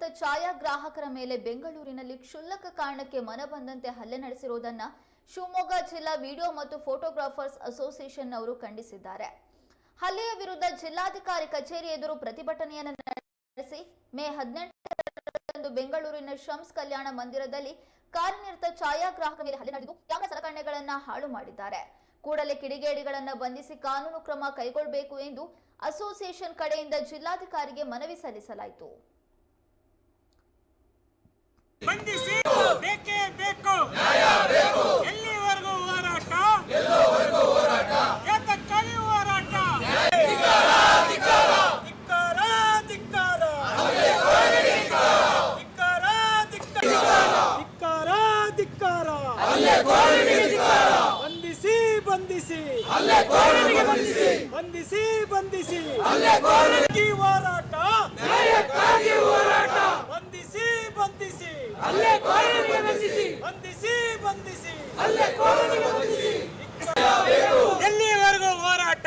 ಕಾರ್ಯನಿರತ ಛಾಯಾಗ್ರಾಹಕರ ಮೇಲೆ ಬೆಂಗಳೂರಿನಲ್ಲಿ ಕ್ಷುಲ್ಲಕ ಕಾರಣಕ್ಕೆ ಮನಬಂದಂತೆ ಹಲ್ಲೆ ನಡೆಸಿರುವುದನ್ನ ಶಿವಮೊಗ್ಗ ಜಿಲ್ಲಾ ವಿಡಿಯೋ ಮತ್ತು ಫೋಟೋಗ್ರಾಫರ್ಸ್ ಅಸೋಸಿಯೇಷನ್ ಅವರು ಖಂಡಿಸಿದ್ದಾರೆ. ಹಲ್ಲೆಯ ವಿರುದ್ಧ ಜಿಲ್ಲಾಧಿಕಾರಿ ಕಚೇರಿ ಎದುರು ಪ್ರತಿಭಟನೆಯನ್ನು ನಡೆಸಿ ಮೇ ಹದಿನೆಂಟರಂದು ಬೆಂಗಳೂರಿನ ಶಮ್ಸ್ ಕಲ್ಯಾಣ ಮಂದಿರದಲ್ಲಿ ಕಾರ್ಯನಿರತ ಛಾಯಾಗ್ರಾಹಕರ ಮೇಲೆ ಹಲ್ಲೆ ನಡೆದು ಯಾವ ಸಲಕರಣೆಗಳನ್ನ ಹಾಳು ಮಾಡಿದ್ದಾರೆ? ಕೂಡಲೇ ಕಿಡಿಗೇಡಿಗಳನ್ನು ಬಂಧಿಸಿ ಕಾನೂನು ಕ್ರಮ ಕೈಗೊಳ್ಳಬೇಕು ಎಂದು ಅಸೋಸಿಯೇಷನ್ ಕಡೆಯಿಂದ ಜಿಲ್ಲಾಧಿಕಾರಿಗೆ ಮನವಿ ಸಲ್ಲಿಸಲಾಯಿತು. ಬಂಧಿಸಿ ಬೇಕೇ ಬೇಕು ಎಲ್ಲಿವರೆಗೂ ಹೋರಾಟ ಯಾತಕ್ಕಾಗಿ ಹೋರಾಟ ಧಿಕ್ಕಾರ. ಧಿಕ್ಕಾರ, ಧಿಕ್ಕಾರ. ಧಿಕ್ಕಾರ, ಧಿಕ್ಕಾರ. ಬಂಧಿಸಿ ಬಂಧಿಸಿ ಬಂಧಿಸಿ ಬಂಧಿಸಿ ಈ ಹೋರಾಟ ಬಂಧಿಸಿ ಬಂಧಿಸಿ ಬಂಧಿಸಿ ಬಂಧಿಸಿ ಎಲ್ಲಿವರೆಗೂ ಹೋರಾಟ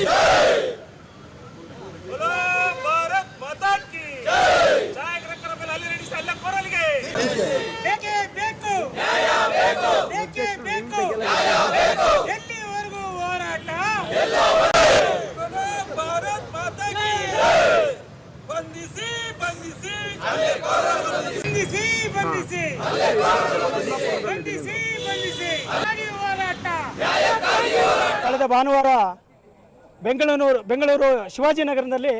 ಬಂಧಿಸಿ. ಬಂಧಿಸಿ ಬಂಧಿಸಿ. ಬಂಧಿಸಿ. ಬಂಧಿಸಿ ಬಂಧಿಸಿ. ಹಾಗೆ ಹೋರಾಟ. ಕಳೆದ ಭಾನುವಾರ ಬೆಂಗಳೂರು ಬೆಂಗಳೂರು ಶಿವಾಜಿನಗರದಲ್ಲಿ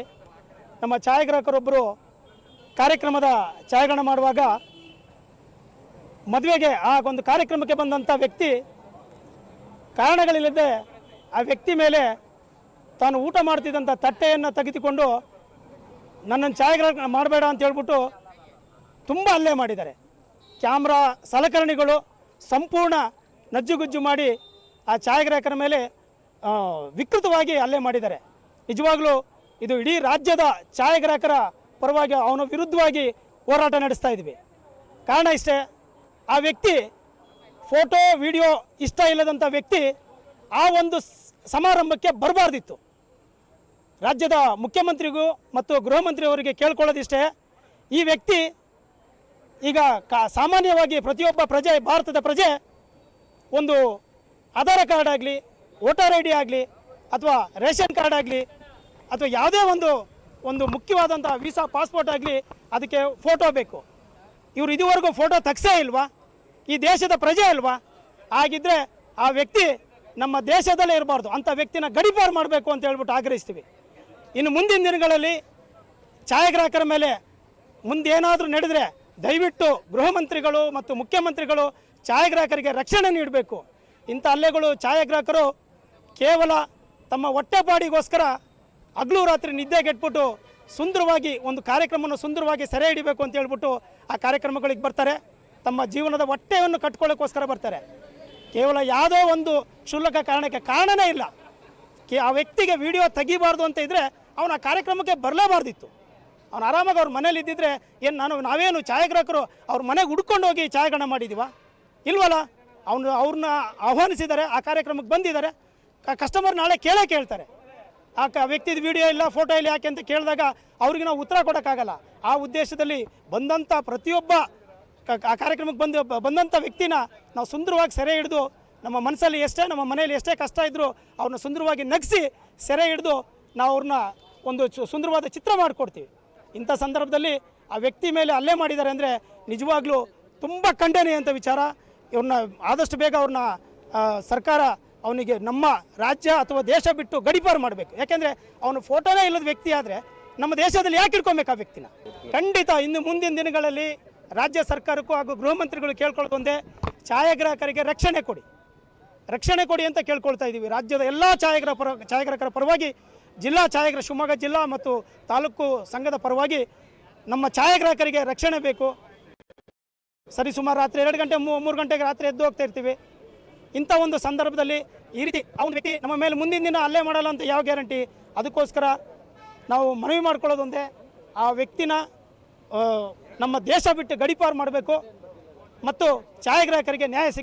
ನಮ್ಮ ಛಾಯಾಗ್ರಾಹಕರೊಬ್ಬರು ಕಾರ್ಯಕ್ರಮದ ಛಾಯಾಗ್ರಹಣ ಮಾಡುವಾಗ ಮದುವೆಗೆ ಆ ಒಂದು ಕಾರ್ಯಕ್ರಮಕ್ಕೆ ಬಂದಂಥ ವ್ಯಕ್ತಿ ಕಾರಣಗಳಿಲ್ಲದೆ ಆ ವ್ಯಕ್ತಿ ಮೇಲೆ ತಾನು ಊಟ ಮಾಡ್ತಿದ್ದಂಥ ತಟ್ಟೆಯನ್ನು ತೆಗೆದುಕೊಂಡು ನನ್ನನ್ನು ಛಾಯಾಗ್ರಹಣ ಮಾಡಬೇಡ ಅಂತ ಹೇಳ್ಬಿಟ್ಟು ತುಂಬ ಹಲ್ಲೆ ಮಾಡಿದ್ದಾರೆ. ಕ್ಯಾಮ್ರಾ ಸಲಕರಣೆಗಳು ಸಂಪೂರ್ಣ ನಜ್ಜುಗುಜ್ಜು ಮಾಡಿ ಆ ಛಾಯಾಗ್ರಾಹಕರ ಮೇಲೆ ವಿಕೃತವಾಗಿ ಹಲ್ಲೆ ಮಾಡಿದ್ದಾರೆ. ನಿಜವಾಗ್ಲೂ ಇದು ಇಡೀ ರಾಜ್ಯದ ಛಾಯಾಗ್ರಾಹಕರ ಪರವಾಗಿ ಅವನ ವಿರುದ್ಧವಾಗಿ ಹೋರಾಟ ನಡೆಸ್ತಾ ಇದ್ವಿ. ಕಾರಣ ಇಷ್ಟೇ, ಆ ವ್ಯಕ್ತಿ ಫೋಟೋ, ವಿಡಿಯೋ ಇಷ್ಟ ಇಲ್ಲದಂಥ ವ್ಯಕ್ತಿ ಆ ಒಂದು ಸಮಾರಂಭಕ್ಕೆ ಬರಬಾರ್ದಿತ್ತು. ರಾಜ್ಯದ ಮುಖ್ಯಮಂತ್ರಿಗೂ ಮತ್ತು ಗೃಹ ಮಂತ್ರಿಯವರಿಗೆ ಕೇಳ್ಕೊಳ್ಳೋದಿಷ್ಟೇ, ಈ ವ್ಯಕ್ತಿ ಈಗ ಕಾ ಸಾಮಾನ್ಯವಾಗಿ ಪ್ರತಿಯೊಬ್ಬ ಪ್ರಜೆ, ಭಾರತದ ಪ್ರಜೆ ಒಂದು ಆಧಾರ್ ಕಾರ್ಡ್ ಆಗಲಿ, ವೋಟರ್ ಐ ಡಿ ಆಗಲಿ, ಅಥವಾ ರೇಷನ್ ಕಾರ್ಡ್ ಆಗಲಿ, ಅಥವಾ ಯಾವುದೇ ಒಂದು ಒಂದು ಮುಖ್ಯವಾದಂಥ ವೀಸಾ ಪಾಸ್ಪೋರ್ಟ್ ಆಗಲಿ ಅದಕ್ಕೆ ಫೋಟೋ ಬೇಕು. ಇವರು ಇದುವರೆಗೂ ಫೋಟೋ ತಗ್ಸೇ ಇಲ್ವಾ? ಈ ದೇಶದ ಪ್ರಜೆ ಅಲ್ವಾ? ಹಾಗಿದ್ರೆ ಆ ವ್ಯಕ್ತಿ ನಮ್ಮ ದೇಶದಲ್ಲೇ ಇರಬಾರ್ದು. ಅಂಥ ವ್ಯಕ್ತಿನ ಗಡಿಪಾರು ಮಾಡಬೇಕು ಅಂತ ಹೇಳ್ಬಿಟ್ಟು ಆಗ್ರಹಿಸ್ತೀವಿ. ಇನ್ನು ಮುಂದಿನ ದಿನಗಳಲ್ಲಿ ಛಾಯಾಗ್ರಾಹಕರ ಮೇಲೆ ಮುಂದೇನಾದರೂ ನಡೆದರೆ ದಯವಿಟ್ಟು ಗೃಹ ಮಂತ್ರಿಗಳು ಮತ್ತು ಮುಖ್ಯಮಂತ್ರಿಗಳು ಛಾಯಾಗ್ರಾಹಕರಿಗೆ ರಕ್ಷಣೆ ನೀಡಬೇಕು. ಇಂಥ ಹಲ್ಲೆಗಳು ಛಾಯಾಗ್ರಾಹಕರು ಕೇವಲ ತಮ್ಮ ಹೊಟ್ಟೆಪಾಡಿಗೋಸ್ಕರ ಹಗಲು ರಾತ್ರಿ ನಿದ್ದೆಗೆಟ್ಬಿಟ್ಟು ಸುಂದರವಾಗಿ ಒಂದು ಕಾರ್ಯಕ್ರಮವನ್ನು ಸುಂದರವಾಗಿ ಸೆರೆ ಹಿಡಿಬೇಕು ಅಂತ ಹೇಳ್ಬಿಟ್ಟು ಆ ಕಾರ್ಯಕ್ರಮಗಳಿಗೆ ಬರ್ತಾರೆ. ತಮ್ಮ ಜೀವನದ ಹೊಟ್ಟೆಯನ್ನು ಕಟ್ಕೊಳ್ಳೋಕ್ಕೋಸ್ಕರ ಬರ್ತಾರೆ. ಕೇವಲ ಯಾವುದೋ ಒಂದು ಕ್ಷುಲ್ಲಕ ಕಾರಣಕ್ಕೆ ಕಾರಣನೇ ಇಲ್ಲ. ಆ ವ್ಯಕ್ತಿಗೆ ವಿಡಿಯೋ ತೆಗಿಬಾರ್ದು ಅಂತ ಇದ್ದರೆ ಅವನು ಕಾರ್ಯಕ್ರಮಕ್ಕೆ ಬರಲೇಬಾರ್ದಿತ್ತು. ಅವನು ಆರಾಮಾಗಿ ಅವ್ರ ಮನೇಲಿ ಇದ್ದಿದ್ರೆ ಏನು ನಾನು, ನಾವೇನು ಛಾಯಾಗ್ರಾಹಕರು, ಅವ್ರ ಮನೆಗೆ ಹುಡ್ಕೊಂಡು ಹೋಗಿ ಛಾಯಾಗ್ರಹಣ ಮಾಡಿದ್ದೀವ ಇಲ್ವಲ್ಲ? ಅವನು, ಅವ್ರನ್ನ ಆಹ್ವಾನಿಸಿದ್ದಾರೆ, ಆ ಕಾರ್ಯಕ್ರಮಕ್ಕೆ ಬಂದಿದ್ದಾರೆ. ಕಸ್ಟಮರ್ ನಾಳೆ ಕೇಳೇ ಕೇಳ್ತಾರೆ. ಆ ಕ, ವ್ಯಕ್ತಿದ ವಿಡಿಯೋ ಇಲ್ಲ ಫೋಟೋ ಇಲ್ಲ ಯಾಕೆ ಅಂತ ಕೇಳಿದಾಗ ಅವ್ರಿಗೆ ನಾವು ಉತ್ತರ ಕೊಡೋಕ್ಕಾಗಲ್ಲ. ಆ ಉದ್ದೇಶದಲ್ಲಿ ಬಂದಂಥ ಪ್ರತಿಯೊಬ್ಬ ಆ ಕಾರ್ಯಕ್ರಮಕ್ಕೆ ಬಂದು ಬಂದಂಥ ವ್ಯಕ್ತಿನ ನಾವು ಸುಂದರವಾಗಿ ಸೆರೆ ಹಿಡಿದು ನಮ್ಮ ಮನಸ್ಸಲ್ಲಿ ಎಷ್ಟೇ, ನಮ್ಮ ಮನೆಯಲ್ಲಿ ಎಷ್ಟೇ ಕಷ್ಟ ಇದ್ದರೂ ಅವ್ರನ್ನ ಸುಂದರವಾಗಿ ನಗಿಸಿ ಸೆರೆ ಹಿಡಿದು ನಾವು ಅವ್ರನ್ನ ಒಂದು ಸುಂದರವಾದ ಚಿತ್ರ ಮಾಡಿಕೊಡ್ತೀವಿ. ಇಂಥ ಸಂದರ್ಭದಲ್ಲಿ ಆ ವ್ಯಕ್ತಿ ಮೇಲೆ ಅಲ್ಲೇ ಮಾಡಿದ್ದಾರೆ ಅಂದರೆ ನಿಜವಾಗ್ಲೂ ತುಂಬ ಖಂಡನೀಯ ಅಂತ ವಿಚಾರ. ಇವ್ರನ್ನ ಆದಷ್ಟು ಬೇಗ ಅವ್ರನ್ನ ಸರ್ಕಾರ ಅವನಿಗೆ ನಮ್ಮ ರಾಜ್ಯ ಅಥವಾ ದೇಶ ಬಿಟ್ಟು ಗಡಿಪಾರು ಮಾಡಬೇಕು. ಯಾಕೆಂದರೆ ಅವನ ಫೋಟೋನೇ ಇಲ್ಲದ ವ್ಯಕ್ತಿ ಆದರೆ ನಮ್ಮ ದೇಶದಲ್ಲಿ ಯಾಕೆ ಇಟ್ಕೊಬೇಕು ಆ ವ್ಯಕ್ತಿನ? ಖಂಡಿತ ಇನ್ನು ಮುಂದಿನ ದಿನಗಳಲ್ಲಿ ರಾಜ್ಯ ಸರ್ಕಾರಕ್ಕೂ ಹಾಗೂ ಗೃಹ ಮಂತ್ರಿಗಳು ಕೇಳ್ಕೊಳ್ಕೊಂಡೆ, ಛಾಯಾಗ್ರಾಹಕರಿಗೆ ರಕ್ಷಣೆ ಕೊಡಿ. ರಕ್ಷಣೆ ಕೊಡಿ ಅಂತ ಕೇಳ್ಕೊಳ್ತಾ ಇದ್ದೀವಿ ರಾಜ್ಯದ ಎಲ್ಲ ಛಾಯಾಗ್ರಾಹ ಪರ ಛಾಯಾಗ್ರಾಹಕರ ಪರವಾಗಿ ಜಿಲ್ಲಾ ಛಾಯಾಗ್ರಹ ಶಿವಮೊಗ್ಗ ಜಿಲ್ಲಾ ಮತ್ತು ತಾಲೂಕು ಸಂಘದ ಪರವಾಗಿ ನಮ್ಮ ಛಾಯಾಗ್ರಾಹಕರಿಗೆ ರಕ್ಷಣೆ ಬೇಕು. ಸರಿ, ಸುಮಾರು ರಾತ್ರಿ ಎರಡು ಗಂಟೆ ಮೂರು ಗಂಟೆಗೆ ರಾತ್ರಿ ಎದ್ದು ಹೋಗ್ತಾ ಇರ್ತೀವಿ. ಇಂಥ ಒಂದು ಸಂದರ್ಭದಲ್ಲಿ ಈ ರೀತಿ ಅವನ ವ್ಯಕ್ತಿ ನಮ್ಮ ಮೇಲೆ ಮುಂದಿನ ದಿನ ಅಲ್ಲೇ ಮಾಡಲ್ಲ ಅಂತ ಯಾವ ಗ್ಯಾರಂಟಿ? ಅದಕ್ಕೋಸ್ಕರ ನಾವು ಮನವಿ ಮಾಡ್ಕೊಳ್ಳೋದೊಂದೇ ಆ ವ್ಯಕ್ತಿನ ನಮ್ಮ ದೇಶ ಬಿಟ್ಟು ಗಡಿಪಾರು ಮಾಡಬೇಕು ಮತ್ತು ಛಾಯಾಗ್ರಾಹಕರಿಗೆ ನ್ಯಾಯ